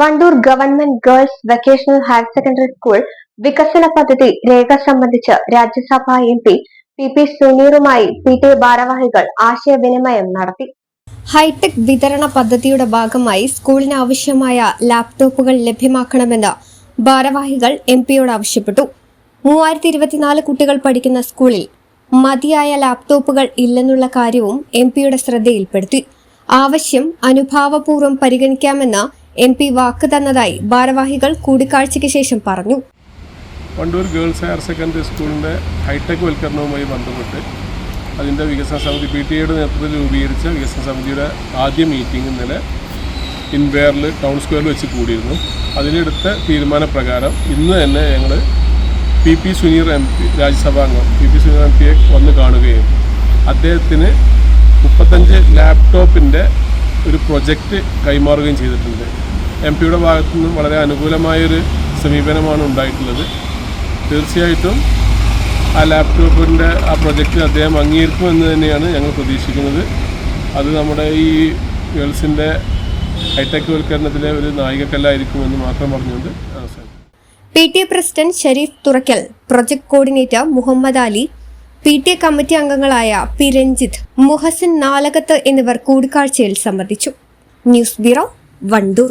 Wandoor government girls vocational higher secondary school വികസന പദ്ധതി രേഖ സംബന്ധിച്ച് Rajya Sabha M P P P സുനീറുമായി P T ഭാരവാഹികൾ ആശയവിനിമയം നടത്തി. ഹൈടെക് വിതരണ പദ്ധതിയുടെ ഭാഗമായി സ്കൂളിന് ആവശ്യമായ ലാപ്ടോപ്പുകൾ ലഭ്യമാക്കണമെന്ന് ഭാരവാഹികൾ എം പിയോട് ആവശ്യപ്പെട്ടു. മൂവായിരത്തി ഇരുപത്തിനാല് കുട്ടികൾ പഠിക്കുന്ന സ്കൂളിൽ മതിയായ ലാപ്ടോപ്പുകൾ ഇല്ലെന്നുള്ള കാര്യവും എം പിയുടെ ശ്രദ്ധയിൽപ്പെടുത്തി. ആവശ്യം അനുഭാവപൂർവം പരിഗണിക്കാമെന്ന് എം പി വാക്ക് തന്നതായി ഭാരവാഹികൾ കൂടിക്കാഴ്ചയ്ക്ക് ശേഷം പറഞ്ഞു. വണ്ടൂർ ഗേൾസ് ഹയർ സെക്കൻഡറി സ്കൂളിന്റെ ഹൈടെക് വൽക്കരണവുമായി ബന്ധപ്പെട്ട് അതിന്റെ വികസന സമിതി പി ടി എയുടെ നേതൃത്വത്തിൽ രൂപീകരിച്ച വികസന സമിതിയുടെ ആദ്യ മീറ്റിംഗ് ഇന്നലെ ഇൻവെയറിൽ ടൗൺ സ്ക്വയറിൽ വെച്ച് കൂടിയിരുന്നു. അതിലെടുത്ത തീരുമാനപ്രകാരം ഇന്ന് തന്നെ ഞങ്ങൾ P P Suneer M P രാജ്യസഭാംഗം P P Suneer M പിയെ വന്ന് കാണുകയും അദ്ദേഹത്തിന് മുപ്പത്തഞ്ച് ലാപ്ടോപ്പിന്റെ ഒരു പ്രൊജക്റ്റ് കൈമാറുകയും ചെയ്തിട്ടുണ്ട്. എം പിയുടെ ഭാഗത്തു നിന്നും വളരെ അനുകൂലമായൊരു സമീപനമാണ് ഉണ്ടായിട്ടുള്ളത്. തീർച്ചയായിട്ടും ആ ലാപ്ടോപ്പിന്റെ ആ പ്രൊജക്റ്റ് അദ്ദേഹം അംഗീകരിക്കുമെന്ന് തന്നെയാണ് ഞങ്ങൾ പ്രതീക്ഷിക്കുന്നത്. അത് നമ്മുടെ ഈ ഗേൾസിന്റെ ഹൈടെക് വൽക്കരണത്തിലെ ഒരു നായികക്കല്ലായിരിക്കുമെന്ന് മാത്രം പറഞ്ഞുകൊണ്ട് P T A president Sharif Thurakkal project coordinator Muhammad Ali P T A committee അംഗങ്ങളായ പി രഞ്ജിത്ത് മുഹസിൻ നാലകത്ത് എന്നിവർ കൂടിക്കാഴ്ചയിൽ സംബന്ധിച്ചു. News bureau Wandoor.